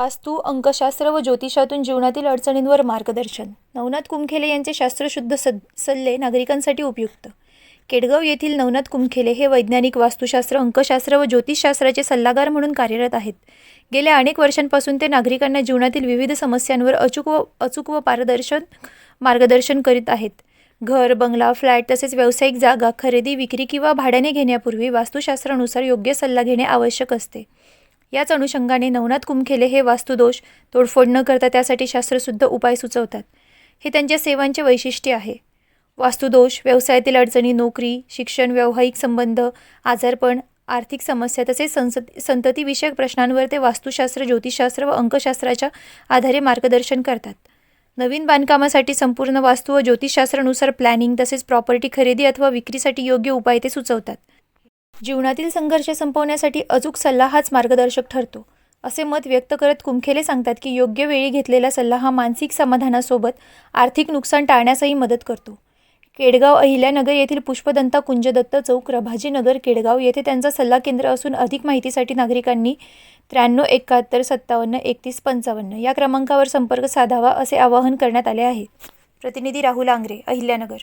वास्तू अंकशास्त्र व ज्योतिषातून जीवनातील अडचणींवर मार्गदर्शन. नवनाथ कुमखेले यांचे शास्त्रशुद्ध सद सल्ले नागरिकांसाठी उपयुक्त. केडगाव येथील नवनाथ कुमखेले हे वैज्ञानिक वास्तुशास्त्र अंकशास्त्र व ज्योतिषशास्त्राचे सल्लागार म्हणून कार्यरत आहेत. गेल्या अनेक वर्षांपासून ते नागरिकांना जीवनातील विविध समस्यांवर अचूक व अचूक व पारदर्शन मार्गदर्शन करीत आहेत. घर बंगला फ्लॅट तसेच व्यावसायिक जागा खरेदी विक्री किंवा भाड्याने घेण्यापूर्वी वास्तुशास्त्रानुसार योग्य सल्ला घेणे आवश्यक असते. याच अनुषंगाने नवनाथ कुमखेले हे वास्तुदोष तोडफोड न करता त्यासाठी शास्त्रशुद्ध उपाय सुचवतात. हे त्यांच्या सेवांचे वैशिष्ट्य आहे. वास्तुदोष व्यवसायातील अडचणी नोकरी शिक्षण व्यावहारिक संबंध आजारपण आर्थिक समस्या तसेच संसत संततीविषयक प्रश्नांवर ते वास्तुशास्त्र ज्योतिषशास्त्र व अंकशास्त्राच्या आधारे मार्गदर्शन करतात. नवीन बांधकामासाठी संपूर्ण वास्तू व ज्योतिषशास्त्रानुसार प्लॅनिंग तसेच प्रॉपर्टी खरेदी अथवा विक्रीसाठी योग्य उपाय ते सुचवतात. जीवनातील संघर्ष संपवण्यासाठी अचूक सल्ला हाच मार्गदर्शक ठरतो. असे मत व्यक्त करत कुमखेले सांगतात की योग्य वेळी घेतलेला सल्ला हा मानसिक समाधानासोबत आर्थिक नुकसान टाळण्यासही मदत करतो. केडगाव अहिल्यानगर येथील पुष्पदंता कुंजदत्त चौक रभाजीनगर केडगाव येथे त्यांचा सल्ला केंद्र असून अधिक माहितीसाठी नागरिकांनी त्र्याण्णव एकाहत्तर सत्तावन्न एकतीस पंचावन्न या क्रमांकावर संपर्क साधावा असे आवाहन करण्यात आले आहे. प्रतिनिधी राहुल आंग्रे अहिल्यानगर.